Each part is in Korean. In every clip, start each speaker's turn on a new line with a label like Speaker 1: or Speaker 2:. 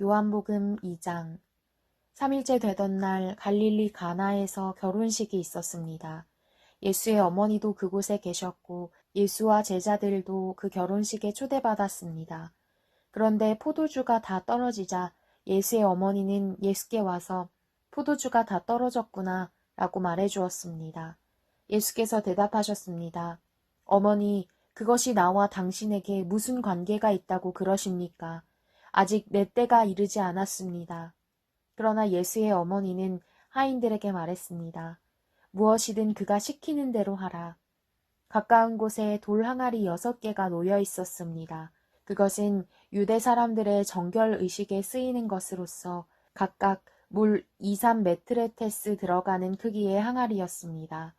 Speaker 1: 요한복음 2장 3일째 되던 날 갈릴리 가나에서 결혼식이 있었습니다. 예수의 어머니도 그곳에 계셨고 예수와 제자들도 그 결혼식에 초대받았습니다. 그런데 포도주가 다 떨어지자 예수의 어머니는 예수께 와서 포도주가 다 떨어졌구나 라고 말해 주었습니다. 예수께서 대답하셨습니다. 어머니, 그것이 나와 당신에게 무슨 관계가 있다고 그러십니까? 아직 내 때가 이르지 않았습니다. 그러나 예수의 어머니는 하인들에게 말했습니다. 무엇이든 그가 시키는 대로 하라. 가까운 곳에 돌 항아리 여섯 개가 놓여 있었습니다. 그것은 유대 사람들의 정결 의식에 쓰이는 것으로서 각각 물 2, 3메트레테스 들어가는 크기의 항아리였습니다.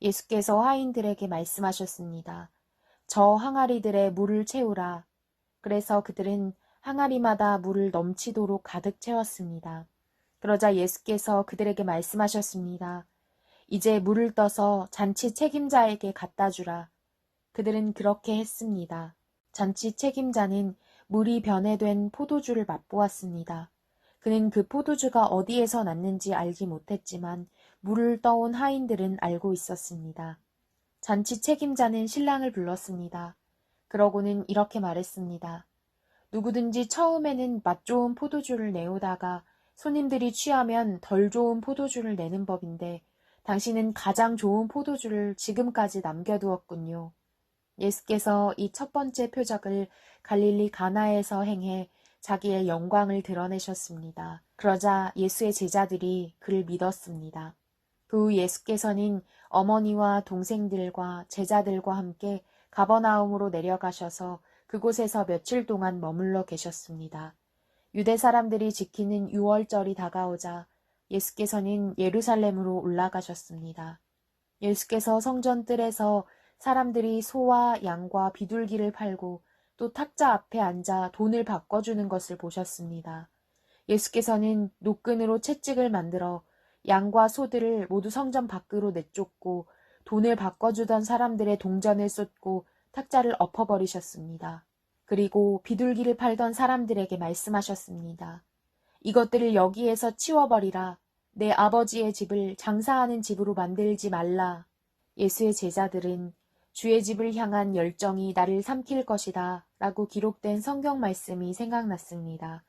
Speaker 1: 예수께서 하인들에게 말씀하셨습니다. 저 항아리들의 물을 채우라. 그래서 그들은 항아리마다 물을 넘치도록 가득 채웠습니다. 그러자 예수께서 그들에게 말씀하셨습니다. 이제 물을 떠서 잔치 책임자에게 갖다 주라. 그들은 그렇게 했습니다. 잔치 책임자는 물이 변해된 포도주를 맛보았습니다. 그는 그 포도주가 어디에서 났는지 알지 못했지만 물을 떠온 하인들은 알고 있었습니다. 잔치 책임자는 신랑을 불렀습니다. 그러고는 이렇게 말했습니다. 누구든지 처음에는 맛 좋은 포도주를 내오다가 손님들이 취하면 덜 좋은 포도주를 내는 법인데 당신은 가장 좋은 포도주를 지금까지 남겨두었군요. 예수께서 이 첫 번째 표적을 갈릴리 가나에서 행해 자기의 영광을 드러내셨습니다. 그러자 예수의 제자들이 그를 믿었습니다. 그 후 예수께서는 어머니와 동생들과 제자들과 함께 가버나움으로 내려가셔서 그곳에서 며칠 동안 머물러 계셨습니다. 유대 사람들이 지키는 유월절이 다가오자 예수께서는 예루살렘으로 올라가셨습니다. 예수께서 성전 뜰에서 사람들이 소와 양과 비둘기를 팔고 또 탁자 앞에 앉아 돈을 바꿔주는 것을 보셨습니다. 예수께서는 노끈으로 채찍을 만들어 양과 소들을 모두 성전 밖으로 내쫓고 돈을 바꿔주던 사람들의 동전을 쏟고 탁자를 엎어버리셨습니다. 그리고 비둘기를 팔던 사람들에게 말씀하셨습니다. 이것들을 여기에서 치워버리라. 내 아버지의 집을 장사하는 집으로 만들지 말라. 예수의 제자들은 주의 집을 향한 열정이 나를 삼킬 것이다. 라고 기록된 성경 말씀이 생각났습니다.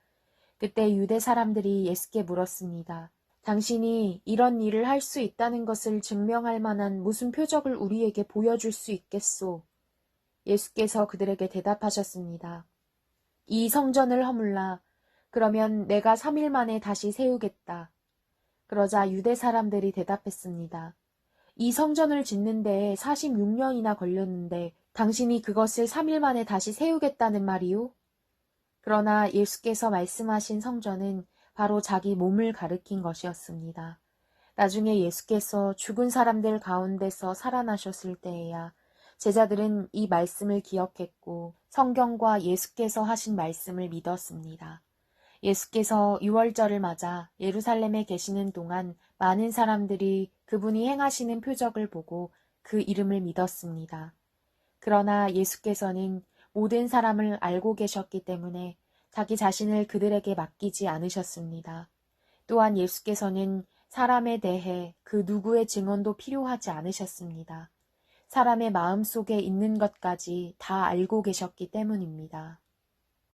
Speaker 1: 그때 유대 사람들이 예수께 물었습니다. 당신이 이런 일을 할 수 있다는 것을 증명할 만한 무슨 표적을 우리에게 보여줄 수 있겠소? 예수께서 그들에게 대답하셨습니다. 이 성전을 허물라. 그러면 내가 3일 만에 다시 세우겠다. 그러자 유대 사람들이 대답했습니다. 이 성전을 짓는 데에 46년이나 걸렸는데 당신이 그것을 3일 만에 다시 세우겠다는 말이오? 그러나 예수께서 말씀하신 성전은 바로 자기 몸을 가리킨 것이었습니다. 나중에 예수께서 죽은 사람들 가운데서 살아나셨을 때에야 제자들은 이 말씀을 기억했고 성경과 예수께서 하신 말씀을 믿었습니다. 예수께서 유월절을 맞아 예루살렘에 계시는 동안 많은 사람들이 그분이 행하시는 표적을 보고 그 이름을 믿었습니다. 그러나 예수께서는 모든 사람을 알고 계셨기 때문에 자기 자신을 그들에게 맡기지 않으셨습니다. 또한 예수께서는 사람에 대해 그 누구의 증언도 필요하지 않으셨습니다. 사람의 마음 속에 있는 것까지 다 알고 계셨기 때문입니다.